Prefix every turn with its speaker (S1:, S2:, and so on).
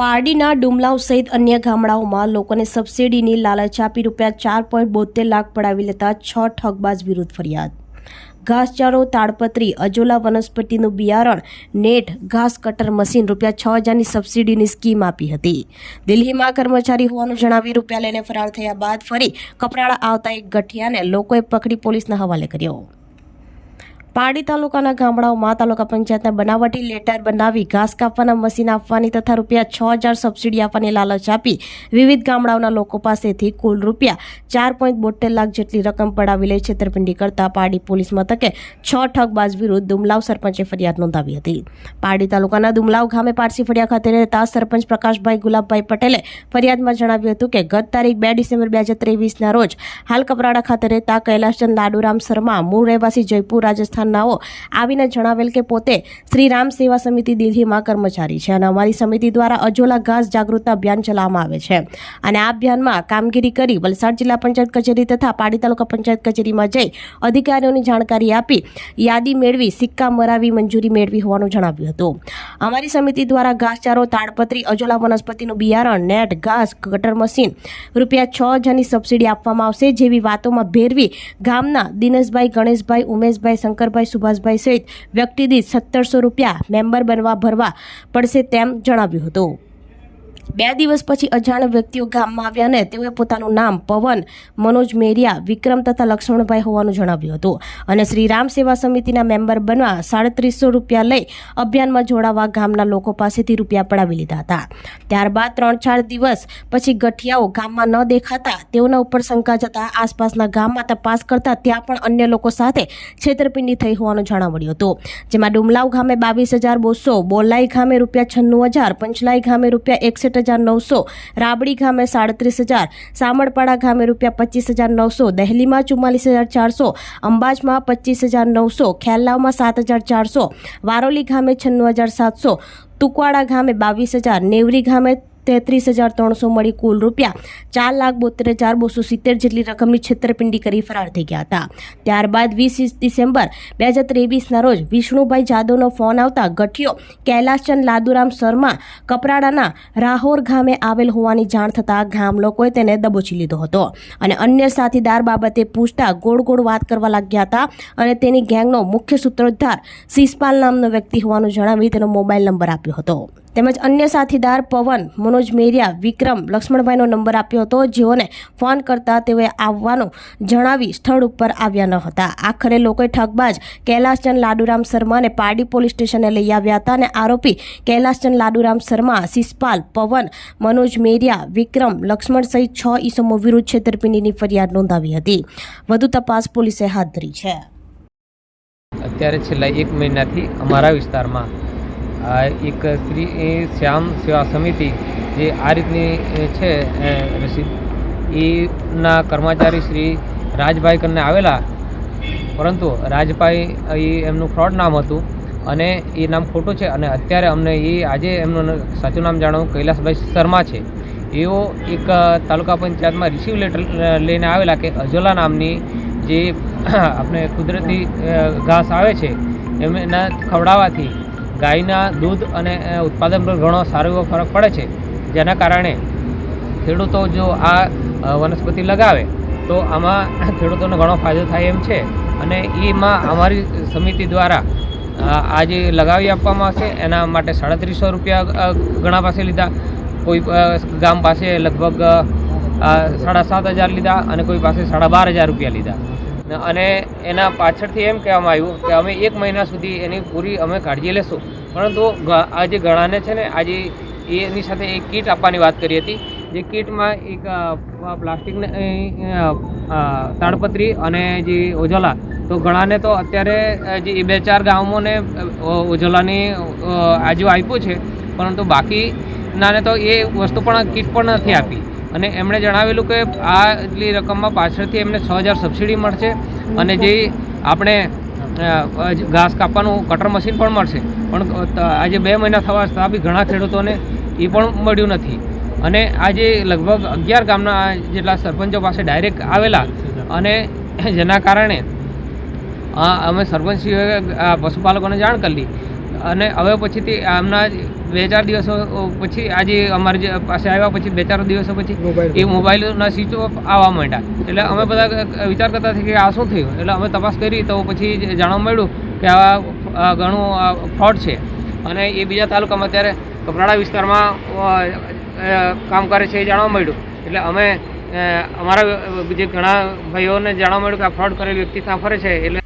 S1: પારડીના ડુમલાવ સહિત અન્ય ગામડાઓમાં લોકોને સબસિડીની લાલચ આપી રૂપિયા ચાર પોઈન્ટ બોતેર લાખ પડાવી લેતા છ ઠગબાજ વિરુદ્ધ ફરિયાદ. ઘાસચારો, તાડપત્રી, અજોલા વનસ્પતિનું બિયારણ, નેટ, ઘાસ કટર મશીન રૂપિયા છ હજારની સબસિડીની સ્કીમ આપી હતી. દિલ્હીમાં કર્મચારી હોવાનું જણાવી રૂપિયા લઈને ફરાર થયા બાદ ફરી કપરાળા આવતા એક ગઠિયાને લોકોએ પકડી પોલીસના હવાલે કર્યો. પારડી તાલુકાના ગામડાઓમાં તાલુકા પંચાયતને બનાવટી લેટર બનાવી ઘાસ કાપવાના મશીન આપવાની તથા રૂપિયા છ હજાર સબસિડી આપવાની લાલચ આપી વિવિધ ગામડાઓના લોકો પાસેથી કુલ રૂપિયા ચાર પોઈન્ટ બોતેર લાખ જેટલી રકમ પડાવી લઈ છેતરપિંડી કરતા પાડી પોલીસ મથકે છ ઠગબાજ વિરુદ્ધ દુમલાવ સરપંચે ફરિયાદ નોંધાવી હતી. પાડી તાલુકાના દુમલાવ ગામે પારસી ફળિયા ખાતે રહેતા સરપંચ પ્રકાશભાઈ ગુલાબભાઈ પટેલે ફરિયાદમાં જણાવ્યું હતું કે ગત તારીખ બે ડિસેમ્બર બે હજાર ત્રેવીસના રોજ હાલ કપરાડા ખાતે રહેતા કૈલાસચંદ લાડુરામ શર્મા, મૂળ રહેવાસી જયપુર રાજસ્થાનનાઓ આવીને જણાવેલ કે પોતે શ્રી રામ સેવા સમિતિ દિલ્હીમાં કર્મચારી છે અને અમારી સમિતિ દ્વારા અજોલા ઘાસ જાગૃતતા અભિયાન ચલાવવામાં આવે છે. અને આ અભિયાનમાં કામગીરી કરી વલસાડ જિલ્લા પંચાયત કચેરી તથા પાડી તાલુકા પંચાયત કચેરીમાં જઈ અધિકારીઓની જાણકારી આપી યાદી મેળવી, સિક્કા મરાવી, મંજૂરી મેળવી હોવાનું જણાવ્યું હતું. અમારી સમિતિ દ્વારા ઘાસચારો, તાડપત્રી, અજોલા વનસ્પતિનું બિયારણ, નેટ, ઘાસ, ગટર મશીન રૂપિયા છ હજારની સબસિડી આપવામાં આવશે જેવી વાતોમાં ભેરવી ગામના દિનેશભાઈ, ગણેશભાઈ, ઉમેશભાઈ, શંકરભાઈ સુભાષભાઈ સહિત વ્યક્તિ દીઠ સત્તરસો રૂપિયા મેમ્બર બનવા ભરવા પડશે તેમ જણાવ્યું હતું. બે દિવસ પછી અજાણ વ્યક્તિઓ ગામમાં આવ્યા અને તેઓએ પોતાનું નામ પવન, મનોજ મેરિયા, વિક્રમ તથા લક્ષ્મણભાઈ હોવાનું જણાવ્યું હતું. અને શ્રી રામ સેવા સમિતિના મેમ્બર બનવા સાડત્રીસો રૂપિયા લઈ અભિયાનમાં જોડાવા ગામના લોકો પાસેથી રૂપિયા પડાવી લીધા હતા. ત્યારબાદ ત્રણ ચાર દિવસ પછી ગઠિયાઓ ગામમાં ન દેખાતા, તેઓના ઉપર શંકા જતા આસપાસના ગામમાં તપાસ કરતા ત્યાં પણ અન્ય લોકો સાથે છેતરપિંડી થઈ હોવાનું જાણવા હતું. જેમાં ડુમલાવ ગામે બાવીસ હજાર બોસો, બોલાઈ ગામે રૂપિયા છન્નું હજાર, પંચલાઈ ગામે રૂપિયા એકસઠ હજાર નવસો, રાબડી ગામે સાડત્રીસ હજાર સામરપાડા ગામે રૂપિયા પચીસ હજાર નવસો, દહેલીમાં ચુમ્માલીસ હજાર ચારસો, અંબાજમાં પચીસ હજાર નવસો ખેલ્લાવમાં સાત હજાર ચારસો, વારોલી ગામે છન્નું હજાર સાતસો, તુકવાડા ગામે બાવીસ હજાર, નેવરી ગામે તેત્રીસ હજાર ત્રણસો મળી કુલ રૂપિયા. ચાર લાખ બોતેર હજાર બસો સિત્તેર જેટલી રકમની છેતરપિંડી કરી ફરાર થઈ ગયા હતા. ત્યારબાદ વીસ ડિસેમ્બર બે હજાર ત્રેવીસના રોજ વિષ્ણુભાઈ જાદવનો ફોન આવતા ગઠિયો કૈલાસચંદ લાદુરામ શર્મા કપરાડાના રાહોર ગામે આવેલ હોવાની જાણ થતાં ગામ લોકોએ તેને દબોચી લીધો હતો. અને અન્ય સાથીદાર બાબતે પૂછતા ગોળ ગોળ વાત કરવા લાગ્યા હતા અને તેની ગેંગનો મુખ્ય સૂત્રોદ્ધાર શિષપાલ નામનો વ્યક્તિ હોવાનું જણાવી તેનો મોબાઈલ નંબર આપ્યો હતો. તેમજ અન્ય સાથીદાર પવન, મનોજ મેરિયા, વિક્રમ, લક્ષ્મણભાઈનો નંબર આપ્યો હતો. જેઓને ફોન કરતા તેઓએ આવવાનું જણાવી સ્થળ ઉપર આવ્યા ન હતા. આખરે લોકોએ ઠગબાજ કૈલાસચંદ લાડુરામ શર્માને પારડી પોલીસ સ્ટેશને લઈ આવ્યા હતા અને આરોપી કૈલાસચંદ લાડુરામ શર્મા, શિષપાલ, પવન, મનોજ મેરિયા, વિક્રમ, લક્ષ્મણ સહિત છ ઈસમો વિરુદ્ધ છેતરપિંડીની ફરિયાદ નોંધાવી હતી. વધુ તપાસ પોલીસે હાથ ધરી છે.
S2: અત્યારે છેલ્લા એક મહિનાથી અમારા વિસ્તારમાં એક શ્રી શ્યામ સેવા સમિતિ જે આ રીતની છે રસી. એના કર્મચારી શ્રી રાજભાઈ કરીને આવેલા. પરંતુ રાજભાઈ એ એમનું ફ્રોડ નામ હતું અને એ નામ ખોટું છે અને અત્યારે અમને એ આજે એમનું સાચું નામ જાણવું કૈલાસભાઈ શર્મા છે. એઓ એક તાલુકા પંચાયતમાં રિસીવ લેટર લઈને આવેલા કે અજોલા નામની જે આપણે કુદરતી ઘાસ આવે છે, એમના ખવડાવવાથી ગાયના દૂધ અને ઉત્પાદન પર ઘણો સારો એવો ફરક પડે છે. જેના કારણે ખેડૂતો જો આ વનસ્પતિ લગાવે, તો આમાં ખેડૂતોને ઘણો ફાયદો થાય એમ છે. અને એમાં અમારી સમિતિ દ્વારા આજે લગાવી આપવામાં આવશે, એના માટે સાડત્રીસો રૂપિયા ઘણા પાસે લીધા. કોઈ ગામ પાસે લગભગ સાડા સાત હજાર લીધા અને કોઈ પાસે સાડા બાર હજાર રૂપિયા લીધા. અને એના પાછળથી એમ કહેવામાં આવ્યું કે અમે એક મહિના સુધી એની પૂરી અમે કાળજી લેશું. પરંતુ આજે જે ગળાને છે ને આજે એની સાથે એક કીટ આપવાની વાત કરી હતી જે કીટમાં એક પ્લાસ્ટિકને તાડપત્રી અને જે ઓજોલા તો ઘણાને તો અત્યારે જે જે બે ચાર ગામોને અ, આજુ આપ્યું છે પરંતુ બાકીનાને તો એ વસ્તુ પણ કીટ પણ નથી આપી. અને એમણે જણાવેલું કે આ એટલી રકમમાં પાછળથી એમને છ હજાર સબસિડી મળશે અને જે આપણે ઘાસ કાપવાનું, કટર મશીન પણ મળશે. પણ આજે બે મહિના થવા છતાં બી ઘણા ખેડૂતોને એ પણ મળ્યું નથી. અને આજે લગભગ અગિયાર ગામના જેટલા સરપંચો પાસે ડાયરેક્ટ આવેલા અને જેના કારણે અમે સરપંચશ્રીઓએ પશુપાલકોને જાણ કરી. અને હવે પછીથી આમના બે ચાર દિવસો પછી આજે અમારી જે પાસે આવ્યા પછી બે ચાર દિવસો પછી એ મોબાઈલના સ્વિચ ઓફ આવવા માંડ્યા. એટલે અમે બધા વિચાર કરતા હતા કે આ શું થયું? એટલે અમે તપાસ કરી તો પછી જાણવા મળ્યું કે આ ઘણું ફ્રોડ છે. અને એ બીજા તાલુકામાં અત્યારે કપરાડા વિસ્તારમાં કામ કરે છે એ જાણવા મળ્યું. એટલે અમે અમારા જે ઘણા ભાઈઓને જાણવા મળ્યું કે આ ફ્રોડ કરેલ વ્યક્તિ ત્યાં ફરે છે એટલે